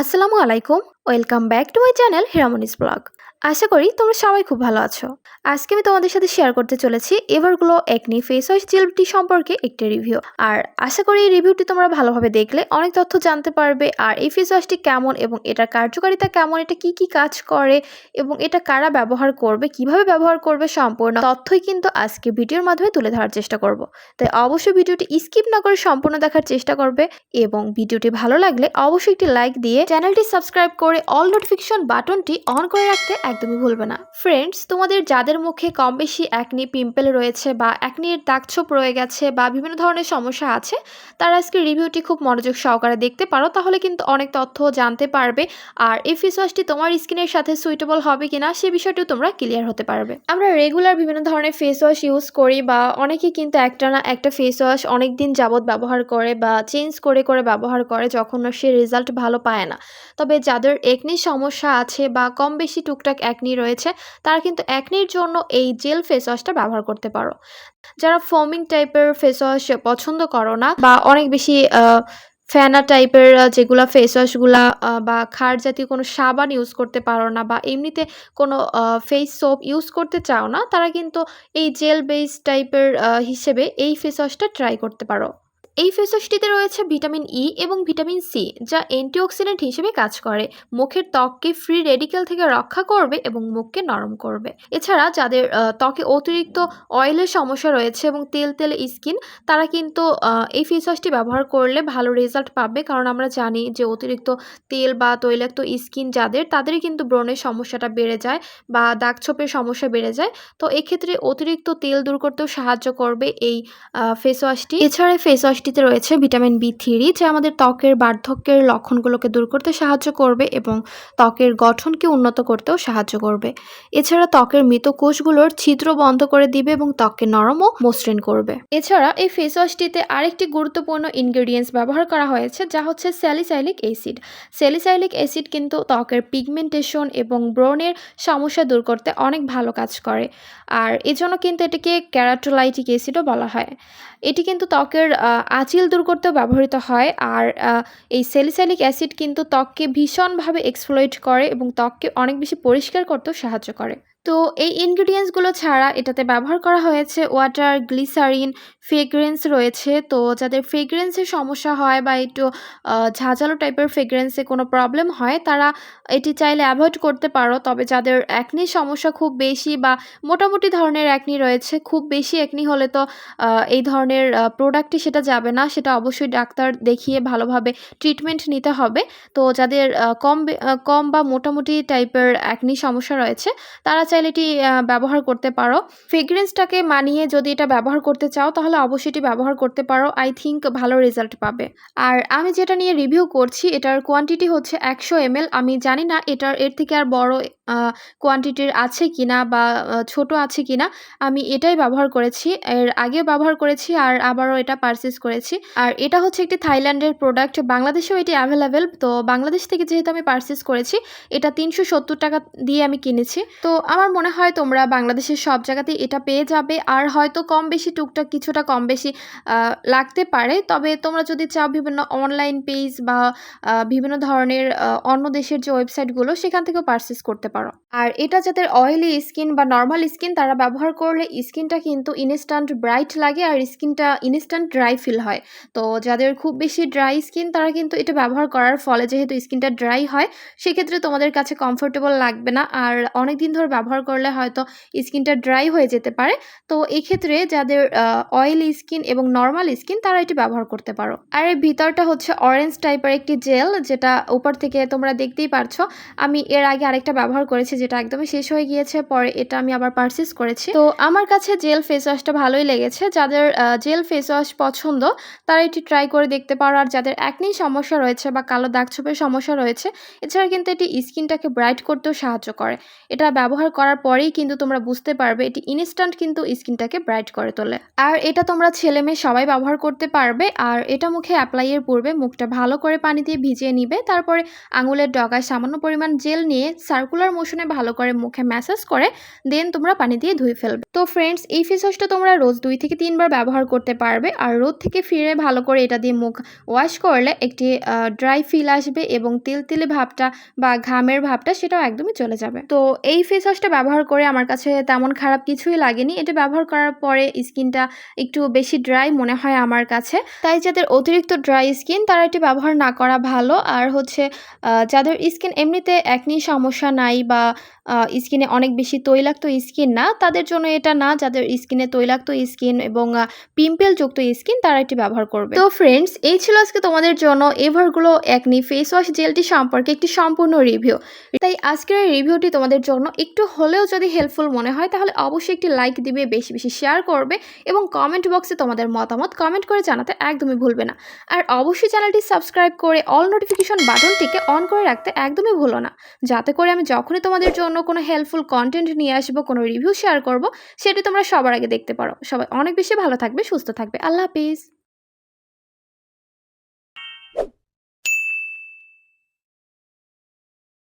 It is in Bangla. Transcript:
আসসালামু আলাইকুম। Welcome back to my channel Hiramonis blog আশা করি তোমরা সবাই খুব ভালো আছো। আজকে আমি তোমাদের সাথে শেয়ার করতে চলেছি এভারগুলো একনি ফেস ওয়াশ জেলটি সম্পর্কে একটি রিভিউ আর আশা করি এই রিভিউটি তোমরা ভালোভাবে দেখলে, অনেক তথ্য জানতে পারবে। আর এই ফেস ওয়াশটি কেমন এবং এটার কার্যকারিতা কেমন, এটা কি কি কাজ করে এবং এটা কারা ব্যবহার করবে, কীভাবে ব্যবহার করবে সম্পূর্ণ তথ্যই কিন্তু আজকে ভিডিওর মাধ্যমে তুলে ধরার চেষ্টা করব। তাই অবশ্যই ভিডিওটি স্কিপ না করে সম্পূর্ণ দেখার চেষ্টা করবে এবং ভিডিওটি ভালো লাগলে অবশ্যই একটি লাইক দিয়ে চ্যানেলটি সাবস্ক্রাইব করে অল নোটিফিকেশন বাটনটি অন করে রাখতে একদমই ভুলবে না। ফ্রেন্ডস তোমাদের যাদের মুখে কম বেশি একনি পিম্পল রয়েছে বা একনির দাগছোপ রয়ে গেছে বা বিভিন্ন ধরনের সমস্যা আছে, তারা আজকে রিভিউটি খুব মনোযোগ সহকারে দেখতে পারো, তাহলে কিন্তু অনেক তথ্য জানতে পারবে আর এই ফেস ওয়াশটি তোমার স্কিনের সাথে সুইটেবল হবে কিনা সে বিষয়টিও তোমরা ক্লিয়ার হতে পারবে। আমরা রেগুলার বিভিন্ন ধরনের ফেস ওয়াশ ইউজ করি বা অনেকে কিন্তু একটা না একটা ফেস ওয়াশ অনেক দিন যাবৎ ব্যবহার করে বা চেঞ্জ করে করে ব্যবহার করে, যখন সে রেজাল্ট ভালো পায় না। তবে যাদের একনির সমস্যা আছে বা কম বেশি টুকটাক একনি রয়েছে, তারা কিন্তু একনির জন্য এই জেল ফেস ওয়াশটা ব্যবহার করতে পারো। যারা ফোমিং টাইপের ফেস ওয়াশ পছন্দ করো না বা অনেক বেশি ফ্যানা টাইপের যেগুলা ফেস ওয়াশগুলা বা খার জাতীয় কোনো সাবান ইউজ করতে পারো না বা এমনিতে কোনো ফেস সোপ ইউজ করতে চাও না, তারা কিন্তু এই জেল বেস টাইপের হিসেবে এই ফেস ওয়াশটা ট্রাই করতে পারো। এই ফেস ওয়াশটিতে রয়েছে ভিটামিন ই এবং ভিটামিন সি যা অ্যান্টিঅক্সিডেন্ট হিসেবে কাজ করে। মুখের ত্বককে ফ্রি রেডিকেল থেকে রক্ষা করবে এবং মুখকে নরম করবে। এছাড়া যাদের ত্বকে অতিরিক্ত অয়েলের সমস্যা রয়েছে এবং তেল তেল স্কিন তারা কিন্তু এই ফেস ওয়াশটি ব্যবহার করলে ভালো রেজাল্ট পাবে। কারণ আমরা জানি যে অতিরিক্ত তেল বা তৈলাক্ত স্কিন যাদের, তাদেরই কিন্তু ব্রণের সমস্যাটা বেড়ে যায় বা দাগছোপের সমস্যা বেড়ে যায়। তো এক্ষেত্রে অতিরিক্ত তেল দূর করতেও সাহায্য করবে এই ফেস ওয়াশটি এছাড়া ফেস ওয়াশটিতে রয়েছে ভিটামিন বি থ্রি, যা আমাদের ত্বকের বার্ধক্যের লক্ষণগুলোকে দূর করতে সাহায্য করবে এবং ত্বকের গঠনকে উন্নত করতেও সাহায্য করবে। এছাড়া ত্বকের মৃত কোষগুলোর ছিদ্র বন্ধ করে দিবে এবং ত্বককে নরম ও মসৃণ করবে। এছাড়া এই ফেস ওয়াশটিতে আরেকটি গুরুত্বপূর্ণ ইনগ্রেডিয়েন্টস ব্যবহার করা হয়েছে, যা হচ্ছে স্যালিসাইলিক অ্যাসিড স্যালিসাইলিক অ্যাসিড কিন্তু ত্বকের পিগমেন্টেশন এবং ব্রণের সমস্যা দূর করতে অনেক ভালো কাজ করে। আর এজন্য কিন্তু এটাকে ক্যারাটোলাইটিক অ্যাসিডও বলা হয়। এটি কিন্তু ত্বকের আঁচিল দূর করতেও ব্যবহৃত হয় আর এই সেলিসাইলিক অ্যাসিড কিন্তু ত্বককে ভীষণভাবে এক্সপ্লয়েট করে এবং ত্বককে অনেক বেশি পরিষ্কার করতেও সাহায্য করে। তো এই ইনগ্রিডিয়েন্টসগুলো ছাড়া এটাতে ব্যবহার করা হয়েছে ওয়াটার গ্লিসারিন ফ্রেগ্রেন্স রয়েছে। তো যাদের ফ্রেগ্রেন্সের সমস্যা হয় বা একটু ঝাঁঝালো টাইপের ফ্রেগ্রেন্সে কোনো প্রবলেম হয়, তারা এটি চাইলে অ্যাভয়েড করতে পারো। তবে যাদের অ্যাকনির সমস্যা খুব বেশি বা মোটামুটি ধরনের অ্যাকনি রয়েছে, খুব বেশি অ্যাকনি হলে তো এই ধরনের প্রোডাক্টই সেটা যাবে না। সেটা অবশ্যই ডাক্তার দেখিয়ে ভালোভাবে ট্রিটমেন্ট নিতে হবে। তো যাদের কম কম বা মোটামুটি টাইপের অ্যাকনি সমস্যা রয়েছে, তারা চাইলে এটি ব্যবহার করতে পারো। ফ্রেগ্রেন্সটাকে মানিয়ে যদি এটা ব্যবহার করতে চাও, তাহলে অবশ্যই এটি ব্যবহার করতে পারো। আই থিঙ্ক ভালো রেজাল্ট পাবে। আর আমি যেটা নিয়ে রিভিউ করছি, এটার কোয়ান্টিটি হচ্ছে একশো এম আমি জানি না এটার, এর থেকে আর বড় কোয়ান্টিটির আছে কিনা বা ছোট আছে কিনা। আমি এটাই ব্যবহার করেছি। এর আগেও ব্যবহার করেছি আর আবারও এটা পারচেস করেছি। আর এটা হচ্ছে একটি থাইল্যান্ডের প্রোডাক্ট বাংলাদেশেও এটি অ্যাভেলেবেল তো বাংলাদেশ থেকে যেহেতু আমি পারচেস করেছি, এটা তিনশো সত্তর টাকা দিয়ে আমি কিনেছি। তো আমার মনে হয় তোমরা বাংলাদেশের সব জায়গাতেই এটা পেয়ে যাবে। আর হয়তো কম বেশি টুকটাক কিছুটা কম বেশি লাগতে পারে। তবে তোমরা যদি চাও বিভিন্ন অনলাইন পেজ বা বিভিন্ন ধরনের অন্য দেশের যে ওয়েবসাইটগুলো সেখান থেকেও পারচেস করতে পারো। আর এটা যাদের অয়েলি স্কিন বা নর্মাল স্কিন তারা ব্যবহার করলে স্কিনটা কিন্তু ইনস্ট্যান্ট ব্রাইট লাগে আর স্কিনটা ইনস্ট্যান্ট ড্রাই ফিল হয়। তো যাদের খুব বেশি ড্রাই স্কিন তারা কিন্তু এটা ব্যবহার করার ফলে যেহেতু স্কিনটা ড্রাই হয়, সেক্ষেত্রে তোমাদের কাছে কমফোর্টেবল লাগবে না। আর অনেক দিন ধরে ব্যবহার করলে হয়তো স্কিনটা ড্রাই হয়ে যেতে পারে। তো এক্ষেত্রে যাদের অয়েলি স্কিন এবং নর্মাল স্কিন তারা এটি ব্যবহার করতে পারো। আর এর ভিতরটা হচ্ছে অরেঞ্জ টাইপের একটি জেল যেটা উপর থেকে তোমরা দেখতেই পারছ। আমি এর আগে আরেকটা ব্যবহার করেছি, যেটা একদমই শেষ হয়ে গিয়েছে, পরে এটা আমি আবার পারচেস করেছি। তো আমার কাছে জেল ফেস ওয়াশটা ভালোই লেগেছে। যাদের জেল ফেস ওয়াশ পছন্দ, তারা এটি ট্রাই করে দেখতে পারো। আর যাদের একনি সমস্যা রয়েছে বা কালো দাগ ছোপের সমস্যা রয়েছে, এছাড়া কিন্তু এটি স্কিনটাকে ব্রাইট করতেও সাহায্য করে। এটা ব্যবহার করা করার পরেই কিন্তু তোমরা বুঝতে পারবে এটি ইনস্ট্যান্ট কিন্তু স্কিনটাকে ব্রাইট করে তোলে। আর এটা তোমরা ছেলে মেয়ে সবাই ব্যবহার করতে পারবে, আর এটা মুখে অ্যাপ্লাইয়ের পূর্বে মুখটা ভালো করে পানি দিয়ে ভিজিয়ে নিবে, তারপরে আঙুলের ডগায় সামান্য পরিমাণ জেল নিয়ে সার্কুলার মোশনে ভালো করে মুখে ম্যাসাজ করে দেন তোমরা পানি দিয়ে ধুয়ে ফেলবে। তো ফ্রেন্ডস এই ফেস ওয়াশটা তোমরা রোজ দুই থেকে তিনবার ব্যবহার করতে পারবে, আর রোদ থেকে ফিরে ভালো করে এটা দিয়ে মুখ ওয়াশ করলে একটি ড্রাই ফিল আসবে এবং তিল তিলে ভাবটা বা ঘামের ভাবটা সেটাও একদমই চলে যাবে। তো এই ফেস ওয়াশটা ব্যবহার করে আমার কাছে তেমন খারাপ কিছুই লাগেনি। এটা ব্যবহার করার পরে স্কিনটা একটু বেশি ড্রাই মনে হয় আমার কাছে। তাই যাদের অতিরিক্ত ড্রাই স্কিন, তারা এটি ব্যবহার না করা ভালো। আর হচ্ছে যাদের স্কিন এমনিতে একনি সমস্যা নাই বা স্কিনে অনেক বেশি তৈলাক্ত স্কিন না, তাদের জন্য এটা না। যাদের স্কিনে তৈলাক্ত স্কিন এবং পিম্পল যুক্ত স্কিন, তারা এটি ব্যবহার করবে। তো ফ্রেন্ডস এই ছিল আজকে তোমাদের জন্য এভারগুলো একনি ফেস ওয়াশ জেলটি সম্পর্কে একটি সম্পূর্ণ রিভিউ তাই আজকের এই রিভিউটি তোমাদের জন্য একটু হলেও যদি হেল্পফুল মনে হয়, তাহলে অবশ্যই একটি লাইক দিবে, বেশি বেশি শেয়ার করবে এবং কমেন্ট বক্সে তোমাদের মতামত কমেন্ট করে জানাতে একদমই ভুলবে না। আর অবশ্যই চ্যানেলটি সাবস্ক্রাইব করে অল নোটিফিকেশন বাটনটিকে অন করে রাখতে একদমই ভুলো না। যাতে করে আমি যখনই তোমাদের জন্য কোনো হেল্পফুল কন্টেন্ট নিয়ে আসব, কোনো রিভিউ শেয়ার করব, সেটি তোমরা সবার আগে দেখতে পারো। সবাই অনেক বেশি ভালো থাকবে, সুস্থ থাকবে। আল্লাহ হাফিজ।